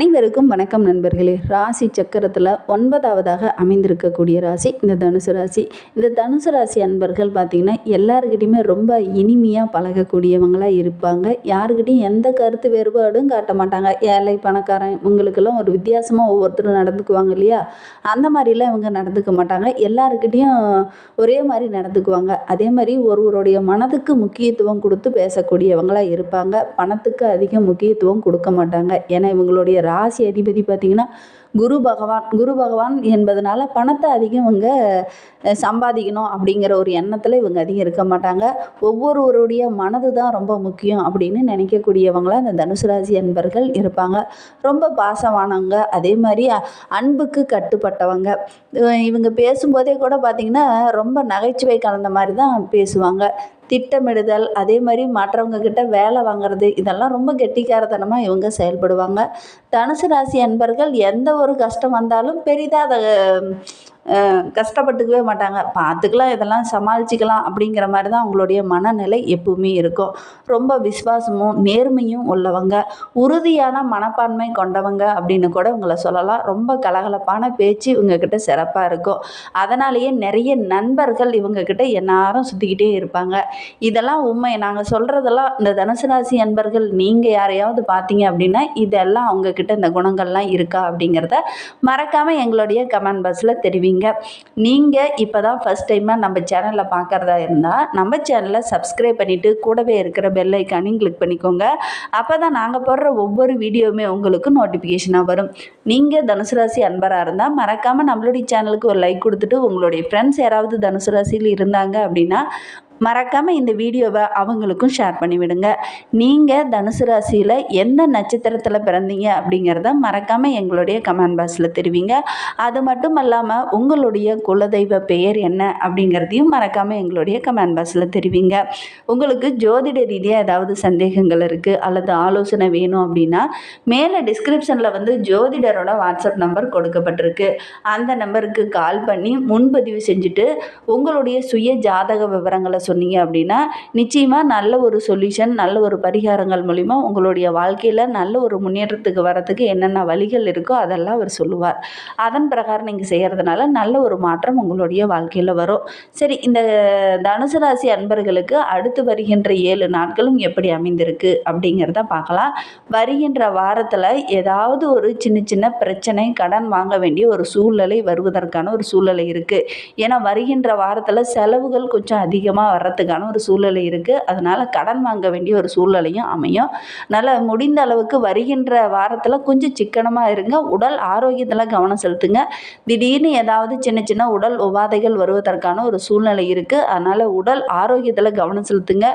அனைவருக்கும் வணக்கம் நண்பர்களே. ராசி சக்கரத்தில் ஒன்பதாவதாக அமைந்திருக்கக்கூடிய ராசி இந்த தனுசு ராசி. இந்த தனுசு ராசி அன்பர்கள் பார்த்திங்கன்னா எல்லாருக்கிட்டையுமே ரொம்ப இனிமையாக பழகக்கூடியவங்களாக இருப்பாங்க. யாருக்கிட்டையும் எந்த கருத்து வேறுபாடும் காட்ட மாட்டாங்க. ஏழை பணக்காரன் இவங்களுக்கெல்லாம் ஒரு வித்தியாசமாக ஒவ்வொருத்தரும் நடந்துக்குவாங்க இல்லையா? அந்த மாதிரிலாம் இவங்க நடந்துக்க மாட்டாங்க. எல்லாருக்கிட்டேயும் ஒரே மாதிரி நடந்துக்குவாங்க. அதே மாதிரி ஒருவருடைய மனதுக்கு முக்கியத்துவம் கொடுத்து பேசக்கூடியவங்களாக இருப்பாங்க. பணத்துக்கு அதிக முக்கியத்துவம் கொடுக்க மாட்டாங்க. ஏன்னா இவங்களுடைய ராசி அதிபதி பார்த்திங்கன்னா குரு பகவான் குரு பகவான் என்பதனால பணத்தை அதிகம் இவங்க சம்பாதிக்கணும் அப்படிங்கிற ஒரு எண்ணத்தில் இவங்க அதிகம் இருக்க மாட்டாங்க. ஒவ்வொருவருடைய மனது தான் ரொம்ப முக்கியம் அப்படின்னு நினைக்கக்கூடியவங்களாக இந்த தனுசு ராசி அன்பர்கள் இருப்பாங்க. ரொம்ப பாசமானவங்க அதே மாதிரி அன்புக்கு கட்டுப்பட்டவங்க. இவங்க பேசும்போதே கூட பார்த்திங்கன்னா ரொம்ப நகைச்சுவை கலந்த மாதிரி தான் பேசுவாங்க. திட்டமிடுதல் அதே மாதிரி மற்றவங்க கிட்ட வேலை வாங்குறது இதெல்லாம் ரொம்ப கெட்டிக்காரத்தனமாக இவங்க செயல்படுவாங்க. தனுசு ராசி அன்பர்கள் எந்த ஒரு கஷ்டம் வந்தாலும் பெரிதாக அதை கஷ்டப்பட்டுக்கவே மாட்டாங்க. பார்த்துக்கலாம் இதெல்லாம் சமாளிச்சுக்கலாம் அப்படிங்கிற மாதிரி தான் அவங்களுடைய மனநிலை எப்பவுமே இருக்கும். ரொம்ப விசுவாசமும் நேர்மையும் உள்ளவங்க உறுதியான மனப்பான்மை கொண்டவங்க அப்படின்னு கூட உங்களை சொல்லலாம். ரொம்ப கலகலப்பான பேச்சு இவங்கக்கிட்ட சிறப்பாக இருக்கும். அதனாலேயே நிறைய நண்பர்கள் இவங்கக்கிட்ட எல்லாரும் சுற்றிக்கிட்டே இருப்பாங்க. இதெல்லாம் உண்மை. நாங்கள் சொல்கிறதெல்லாம் இந்த தனுசு ராசி நண்பர்கள் நீங்கள் யாரையாவது பார்த்தீங்க அப்படின்னா இதெல்லாம் அவங்கக்கிட்ட இந்த குணங்கள்லாம் இருக்கா அப்படிங்கிறத மறக்காமல் எங்களுடைய கமெண்ட் பாக்ஸில் தெரிவிங்க. நீங்கள் இப்போ தான் ஃபஸ்ட் டைமாக நம்ம சேனலில் பார்க்குறதா இருந்தால் நம்ம சேனலை சப்ஸ்கிரைப் பண்ணிவிட்டு கூடவே இருக்கிற பெல் ஐக்கானையும் கிளிக் பண்ணிக்கோங்க. அப்போ தான் நாங்கள் போடுற ஒவ்வொரு வீடியோவுமே உங்களுக்கு நோட்டிஃபிகேஷனாக வரும். நீங்கள் தனுசு ராசி அன்பராக இருந்தால் மறக்காமல் நம்மளுடைய சேனலுக்கு ஒரு லைக் கொடுத்துட்டு உங்களுடைய ஃப்ரெண்ட்ஸ் யாராவது தனுசு ராசியில் இருந்தாங்க அப்படின்னா மறக்காமல் இந்த வீடியோவை அவங்களுக்கும் ஷேர் பண்ணிவிடுங்க. நீங்கள் தனுசு ராசியில் எந்த நட்சத்திரத்தில் பிறந்தீங்க அப்படிங்கிறத மறக்காமல் எங்களுடைய கமெண்ட் பாக்ஸில் தெரிவிங்க. அது மட்டும் இல்லாமல் உங்களுடைய குலதெய்வ பெயர் என்ன அப்படிங்கிறதையும் மறக்காமல் எங்களுடைய கமெண்ட் பாக்ஸில் தெரிவிங்க. உங்களுக்கு ஜோதிட ரீதியாக ஏதாவது சந்தேகங்கள் இருக்குது அல்லது ஆலோசனை வேணும் அப்படின்னா மேலே டிஸ்கிரிப்ஷனில் வந்து ஜோதிடரோட வாட்ஸ்அப் நம்பர் கொடுக்கப்பட்டிருக்கு. அந்த நம்பருக்கு கால் பண்ணி முன்பதிவு செஞ்சுட்டு உங்களுடைய சுய ஜாதக விவரங்களை சொன்னீங்க அப்படின்னா நிச்சயமாக நல்ல ஒரு சொல்யூஷன் நல்ல ஒரு பரிகாரங்கள் மூலிமா உங்களுடைய வாழ்க்கையில் நல்ல ஒரு முன்னேற்றத்துக்கு வரத்துக்கு என்னென்ன வழிகள் இருக்கோ அதெல்லாம் அவர் சொல்லுவார். அதன் பிரகாரம் நீங்கள் செய்கிறதுனால நல்ல ஒரு மாற்றம் உங்களுடைய வாழ்க்கையில் வரும். சரி இந்த தனுசு ராசி அன்பர்களுக்கு அடுத்து வருகின்ற ஏழு நாட்களும் எப்படி அமைந்திருக்கு அப்படிங்கிறத பார்க்கலாம். வருகின்ற வாரத்தில் ஏதாவது ஒரு சின்ன சின்ன பிரச்சனை கடன் வாங்க வேண்டிய ஒரு சூழ்நிலை வருவதற்கான ஒரு சூழ்நிலை இருக்குது ஏன்னா வருகின்ற வாரத்தில் செலவுகள் கொஞ்சம் அதிகமாக வர்றதுக்கான ஒரு சூழ்நிலை இருக்குது அதனால் கடன் வாங்க வேண்டிய ஒரு சூழ்நிலையும் அமையும். நல்ல முடிந்த அளவுக்கு வருகின்ற வாரத்தில் கொஞ்சம் சிக்கனமாக இருங்க. உடல் ஆரோக்கியத்தில் கவனம் செலுத்துங்க. திடீர்னு ஏதாவது சின்ன சின்ன உடல் உபாதைகள் வருவதற்கான ஒரு சூழ்நிலை இருக்குது அதனால் உடல் ஆரோக்கியத்தில் கவனம் செலுத்துங்க.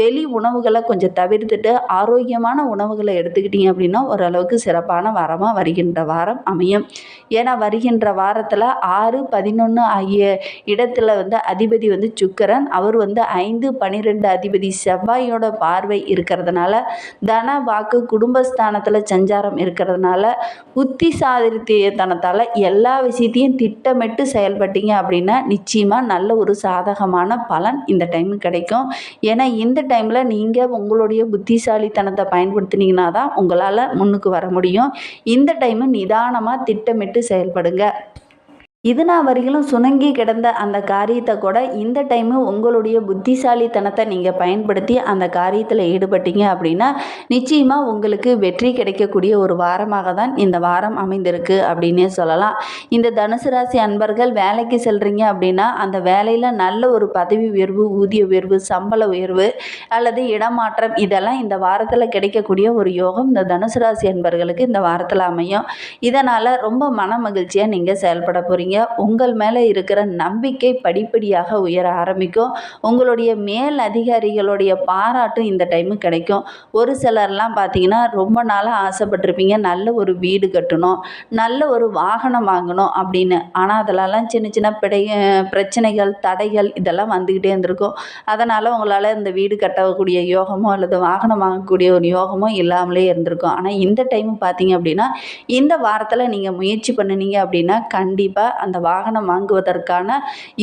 வெளி உணவுகளை கொஞ்சம் தவிர்த்துட்டு ஆரோக்கியமான உணவுகளை எடுத்துக்கிட்டீங்க அப்படின்னா ஓரளவுக்கு சிறப்பான வாரமாக வருகின்ற வாரம் அமையும். ஏன்னா வருகின்ற வாரத்தில் ஆறு பதினொன்று ஆகிய இடத்துல வந்து அதிபதி வந்து சுக்கரன். அவர் வந்து வந்து ஐந்து பனிரெண்டு அதிபதி செவ்வாயோட பார்வை இருக்கிறதுனால தன வாக்கு குடும்பஸ்தானத்தில் சஞ்சாரம் இருக்கிறதுனால புத்தி புத்திசாலித்தனத்தால் எல்லா விஷயத்தையும் திட்டமிட்டு செயல்பட்டீங்க அப்படின்னா நிச்சயமாக நல்ல ஒரு சாதகமான பலன் இந்த டைம் கிடைக்கும். ஏன்னா இந்த டைமில் நீங்கள் உங்களுடைய புத்திசாலித்தனத்தை பயன்படுத்தினீங்கன்னா தான் உங்களால் முன்னுக்கு வர முடியும். இந்த டைமு நிதானமாக திட்டமிட்டு செயல்படுங்க. இது நான் வரையிலும் சுணங்கி கிடந்த அந்த காரியத்தை கூட இந்த டைமு உங்களுடைய புத்திசாலித்தனத்தை நீங்கள் பயன்படுத்தி அந்த காரியத்தில் ஈடுபட்டீங்க அப்படின்னா நிச்சயமாக உங்களுக்கு வெற்றி கிடைக்கக்கூடிய ஒரு வாரமாக தான் இந்த வாரம் அமைந்திருக்கு அப்படின்னே சொல்லலாம். இந்த தனுசு ராசி அன்பர்கள் வேலைக்கு செல்கிறீங்க அப்படின்னா அந்த வேலையில் நல்ல ஒரு பதவி உயர்வு ஊதிய உயர்வு சம்பள உயர்வு அல்லது இடமாற்றம் இதெல்லாம் இந்த வாரத்தில் கிடைக்கக்கூடிய ஒரு யோகம் இந்த தனுசு ராசி அன்பர்களுக்கு இந்த வாரத்தில் அமையும். இதனால் ரொம்ப மன மகிழ்ச்சியாக நீங்கள் செயல்பட போகிறீங்க உங்கள் மேலே இருக்கிற நம்பிக்கை படிப்படியாக உயர ஆரம்பிக்கும். உங்களுடைய மேல் அதிகாரிகளுடைய பாராட்டும் இந்த டைமு கிடைக்கும். ஒரு சிலர்லாம் பார்த்தீங்கன்னா ரொம்ப நாளாக ஆசைப்பட்டிருப்பீங்க. நல்ல ஒரு வீடு கட்டணும். நல்ல ஒரு வாகனம் வாங்கணும் அப்படின்னு. ஆனால் அதிலலாம் சின்ன சின்ன பிடை பிரச்சனைகள் தடைகள் இதெல்லாம் வந்துக்கிட்டே இருந்திருக்கும். அதனால் உங்களால் இந்த வீடு கட்டக்கூடிய யோகமோ அல்லது வாகனம் வாங்கக்கூடிய ஒரு யோகமோ இல்லாமலே இருந்திருக்கும். ஆனால் இந்த டைம் பார்த்தீங்க அப்படின்னா இந்த வாரத்தில் நீங்கள் முயற்சி பண்ணுனீங்க அப்படின்னா கண்டிப்பாக அந்த வாகனம் வாங்குவதற்கான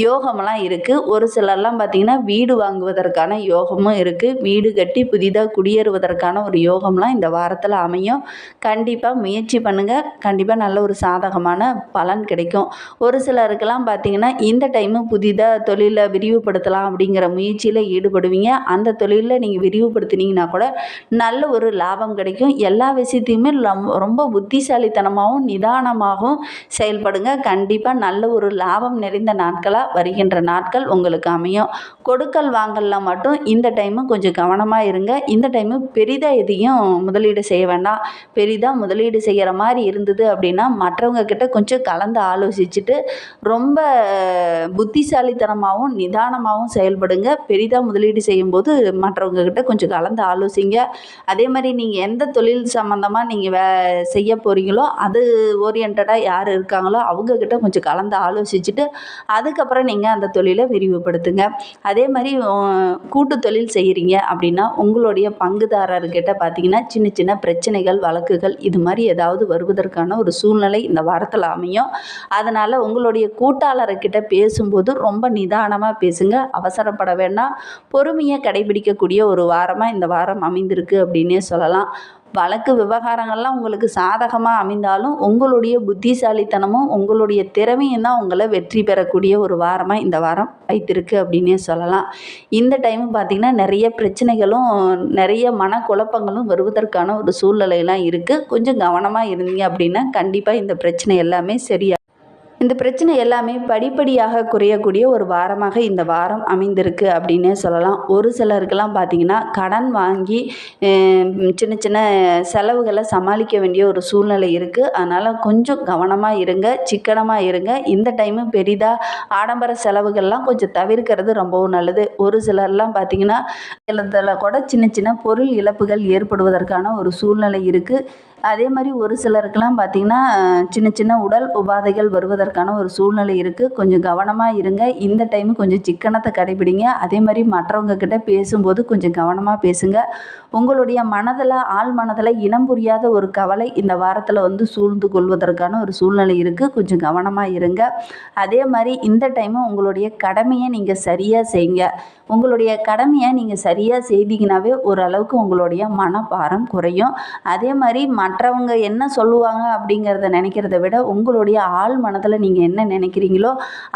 யோகமெல்லாம் இருக்குது ஒரு சிலர்லாம் பார்த்திங்கன்னா வீடு வாங்குவதற்கான யோகமும் இருக்குது வீடு கட்டி புதிதாக குடியேறுவதற்கான ஒரு யோகம்லாம் இந்த வாரத்தில் அமையும். கண்டிப்பாக முயற்சி பண்ணுங்கள் கண்டிப்பாக நல்ல ஒரு சாதகமான பலன் கிடைக்கும். ஒரு சிலருக்கெல்லாம் பார்த்திங்கன்னா இந்த டைமு புதிதாக தொழிலை விரிவுபடுத்தலாம் அப்படிங்கிற முயற்சியில் ஈடுபடுவீங்க. அந்த தொழிலில் நீங்கள் விரிவுபடுத்தினீங்கன்னா கூட நல்ல ஒரு லாபம் கிடைக்கும். எல்லா விஷயத்தையுமே ரொம்ப புத்திசாலித்தனமாகவும் நிதானமாகவும் செயல்படுங்க. கண்டிப்பாக நல்ல ஒரு லாபம் நிறைந்த நாட்களாக வருகின்ற நாட்கள் உங்களுக்கு அமையும். கொடுக்கல் வாங்கலில் மட்டும் இந்த டைமு கொஞ்சம் கவனமாக இருங்க. இந்த டைமு பெரிதாக எதையும் முதலீடு செய்ய வேண்டாம். பெரிதாக முதலீடு செய்கிற மாதிரி இருந்தது அப்படின்னா மற்றவங்க கிட்ட கொஞ்சம் கலந்து ஆலோசிச்சுட்டு ரொம்ப புத்திசாலித்தனமாகவும் நிதானமாகவும் செயல்படுங்க. பெரிதாக முதலீடு செய்யும்போது மற்றவங்க கிட்ட கொஞ்சம் கலந்து ஆலோசிங்க. அதே மாதிரி நீங்கள் எந்த தொழில் சம்மந்தமாக நீங்கள் வே செய்ய போகிறீங்களோ அது ஓரியன்டாக யார் இருக்காங்களோ அவங்கக்கிட்ட கொஞ்சம் கலந்து ஆலோசிச்சுட்டு அதுக்கப்புறம் நீங்கள் அந்த தொழிலை விரிவுபடுத்துங்க. அதே மாதிரி கூட்டு தொழில் செய்கிறீங்க அப்படின்னா உங்களுடைய பங்குதாரர்கிட்ட பார்த்தீங்கன்னா சின்ன சின்ன பிரச்சனைகள் வழக்குகள் இது மாதிரி ஏதாவது வருவதற்கான ஒரு சூழ்நிலை இந்த வாரத்தில் அமையும். அதனால் உங்களுடைய கூட்டாளர்கிட்ட பேசும்போது ரொம்ப நிதானமாக பேசுங்க. அவசரப்பட வேண்டாம். பொறுமையை கடைபிடிக்கக்கூடிய ஒரு வாரமாக இந்த வாரம் அமைந்திருக்கு அப்படின்னே சொல்லலாம். வழக்கு விவகாரங்கள்லாம் உங்களுக்கு சாதகமாக அமைந்தாலும் உங்களுடைய புத்திசாலித்தனமும் உங்களுடைய திறமையும் தான் உங்களை வெற்றி பெறக்கூடிய ஒரு வாரமாக இந்த வாரம் வைத்திருக்கு அப்படின்னே சொல்லலாம். இந்த டைம் பார்த்திங்கன்னா நிறைய பிரச்சனைகளும் நிறைய மனக்குழப்பங்களும் வருவதற்கான ஒரு சூழ்நிலையெல்லாம் இருக்குது கொஞ்சம் கவனமாக இருந்தீங்க அப்படின்னா கண்டிப்பாக இந்த பிரச்சனை எல்லாமே சரியாக இந்த பிரச்சனை எல்லாமே படிப்படியாக குறையக்கூடிய ஒரு வாரமாக இந்த வாரம் அமைந்திருக்கு அப்படின்னே சொல்லலாம். ஒரு சிலருக்கெல்லாம் பார்த்திங்கன்னா கடன் வாங்கி சின்ன சின்ன செலவுகளை சமாளிக்க வேண்டிய ஒரு சூழ்நிலை இருக்குது அதனால் கொஞ்சம் கவனமாக இருங்க சிக்கனமாக இருங்க. இந்த டைமு பெரிதாக ஆடம்பர செலவுகள்லாம் கொஞ்சம் தவிர்க்கிறது ரொம்பவும் நல்லது. ஒரு சிலர்லாம் பார்த்திங்கன்னா இதில் கூட சின்ன சின்ன பொருள் இழப்புகள் ஏற்படுவதற்கான ஒரு சூழ்நிலை இருக்குது அதே மாதிரி ஒரு சிலருக்கெல்லாம் பார்த்திங்கன்னா சின்ன சின்ன உடல் உபாதைகள் வருவதற்கு வருவதற்கான ஒரு சூழ்நிலை இருக்குது கொஞ்சம் கவனமாக இருங்க. இந்த டைமு கொஞ்சம் சிக்கனத்தை கடைபிடிங்க. அதே மாதிரி மற்றவங்க கிட்ட பேசும்போது கொஞ்சம் கவனமாக பேசுங்க. உங்களுடைய மனதில் ஆள் மனதில் இனம் புரியாத ஒரு கவலை இந்த வாரத்தில் வந்து சூழ்ந்து கொள்வதற்கான ஒரு சூழ்நிலை இருக்குது கொஞ்சம் கவனமாக இருங்க. அதே மாதிரி இந்த டைமு உங்களுடைய கடமையை நீங்கள் சரியாக செய்யுங்க உங்களுடைய கடமையை நீங்கள் சரியாக செய்தீங்கனாவே ஓரளவுக்கு உங்களுடைய மனபாரம் குறையும். அதே மாதிரி மற்றவங்க என்ன சொல்லுவாங்க அப்படிங்கிறத நினைக்கிறத விட உங்களுடைய ஆள் மனதில் நீங்கள் என்ன நினைக்கிறீங்களோ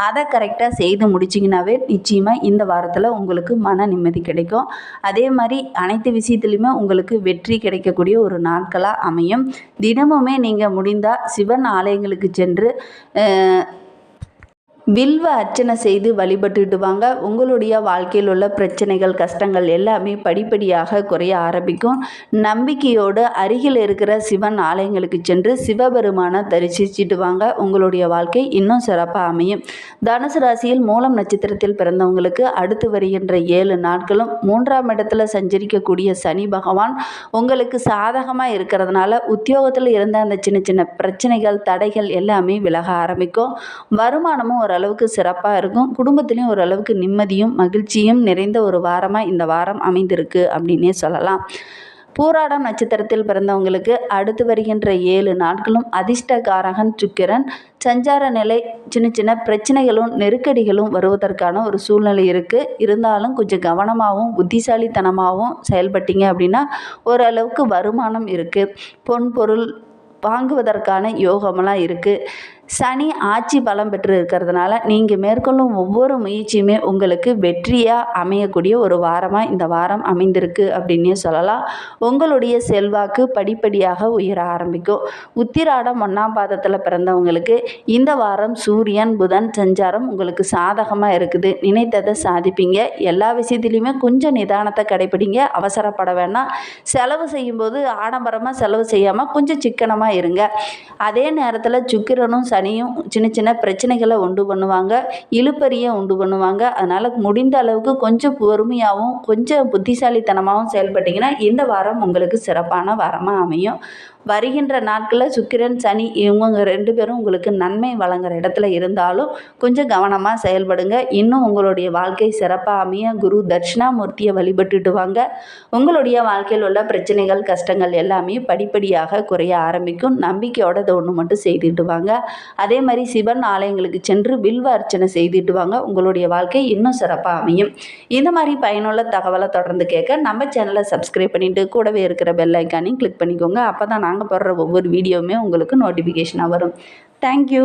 அதை கரெக்டாக செய்து முடிச்சிங்கனாவே நிச்சயமாக இந்த வாரத்தில் உங்களுக்கு மன நிம்மதி கிடைக்கும். அதே மாதிரி அனைத்து விஷயத்துலையுமே உங்களுக்கு வெற்றி கிடைக்கக்கூடிய ஒரு நாட்களாக அமையும். தினமுமே நீங்கள் முடிந்தால் சிவன் ஆலயங்களுக்கு சென்று வில்வ அர்ச்சனை செய்து வழிபட்டுடுவாங்க உங்களுடைய வாழ்க்கையில் உள்ள பிரச்சனைகள் கஷ்டங்கள் எல்லாமே படிப்படியாக குறைய ஆரம்பிக்கும். நம்பிக்கையோடு அருகில் இருக்கிற சிவன் ஆலயங்களுக்கு சென்று சிவபெருமானை தரிசிச்சிடுவாங்க உங்களுடைய வாழ்க்கை இன்னும் சிறப்பாக அமையும். தனுசு ராசியில் மூலம் நட்சத்திரத்தில் பிறந்தவங்களுக்கு அடுத்து வருகின்ற ஏழு நாட்களும் மூன்றாம் இடத்துல சஞ்சரிக்கக்கூடிய சனி பகவான் உங்களுக்கு சாதகமாக இருக்கிறதுனால உத்தியோகத்தில் இருந்த அந்த சின்ன சின்ன பிரச்சனைகள் தடைகள் எல்லாமே விலக ஆரம்பிக்கும். வருமானமும் ஒரு ஓரளவுக்கு சிறப்பாக இருக்கும். குடும்பத்துலேயும் ஓரளவுக்கு நிம்மதியும் மகிழ்ச்சியும் நிறைந்த ஒரு வாரமாக இந்த வாரம் அமைந்திருக்கு அப்படின்னே சொல்லலாம். பூராடம் நட்சத்திரத்தில் பிறந்தவங்களுக்கு அடுத்து வருகின்ற ஏழு நாட்களும் அதிர்ஷ்டகாரகன் சுக்கிரன். சஞ்சார நிலை சின்ன சின்ன பிரச்சனைகளும் நெருக்கடிகளும் வருவதற்கான ஒரு சூழ்நிலை இருக்குது இருந்தாலும் கொஞ்சம் கவனமாகவும் புத்திசாலித்தனமாகவும் செயல்பட்டீங்க அப்படின்னா ஓரளவுக்கு வருமானம் இருக்குது பொன் பொருள் வாங்குவதற்கான யோகமெல்லாம் இருக்குது சனி ஆட்சி பலம் பெற்று இருக்கிறதுனால நீங்கள் மேற்கொள்ளும் ஒவ்வொரு முயற்சியுமே உங்களுக்கு வெற்றியாக அமையக்கூடிய ஒரு வாரமாக இந்த வாரம் அமைந்திருக்கு அப்படின்னே சொல்லலாம். உங்களுடைய செல்வாக்கு படிப்படியாக உயர ஆரம்பிக்கும். உத்திராடம் ஒன்றாம் பாதத்தில் பிறந்தவங்களுக்கு இந்த வாரம் சூரியன் புதன் சஞ்சாரம் உங்களுக்கு சாதகமாக இருக்குது. நினைத்ததை சாதிப்பீங்க. எல்லா விஷயத்துலையுமே கொஞ்சம் நிதானத்தை கடைப்பிடிங்க அவசரப்பட வேணாம். செலவு செய்யும்போது ஆடம்பரமாக செலவு செய்யாமல் கொஞ்சம் சிக்கனமாக இருங்க. அதே நேரத்தில் சுக்கிரனும் சனியும் சின்ன சின்ன பிரச்சனைகளை உண்டு பண்ணுவாங்க இழுப்பறியை உண்டு பண்ணுவாங்க. அதனால் முடிந்த அளவுக்கு கொஞ்சம் பொறுமையாகவும் கொஞ்சம் புத்திசாலித்தனமாகவும் செயல்பட்டிங்கன்னா இந்த வாரம் உங்களுக்கு சிறப்பான வாரமாக அமையும். வருகின்ற நாட்களில் சுக்கிரன் சனி இவங்க ரெண்டு பேரும் உங்களுக்கு நன்மை வழங்குற இடத்துல இருந்தாலும் கொஞ்சம் கவனமாக செயல்படுங்க. இன்னும் உங்களுடைய வாழ்க்கை சிறப்பாக அமைய குரு தட்சிணாமூர்த்தியை வழிபட்டுட்டு வாங்க. உங்களுடைய வாழ்க்கையில் உள்ள பிரச்சனைகள் கஷ்டங்கள் எல்லாமே படிப்படியாக குறைய ஆரம்பிக்கும். நம்பிக்கையோட அதை ஒன்று மட்டும் செய்துட்டு வாங்க. அதே மாதிரி சிவன் ஆலயங்களுக்கு சென்று வில்வ அர்ச்சனை செய்துட்டு வாங்க. உங்களுடைய வாழ்க்கை இன்னும் சிறப்பாக அமையும். இந்த மாதிரி பயனுள்ள தகவலை தொடர்ந்து கேட்க நம்ம சேனலை சப்ஸ்கிரைப் பண்ணிவிட்டு கூடவே இருக்கிற பெல் ஐக்கானையும் கிளிக் பண்ணிக்கோங்க. அப்போ தான் நாங்கள் போடுற ஒவ்வொரு வீடியோவுமே உங்களுக்கு நோட்டிஃபிகேஷனாக வரும். தேங்க்யூ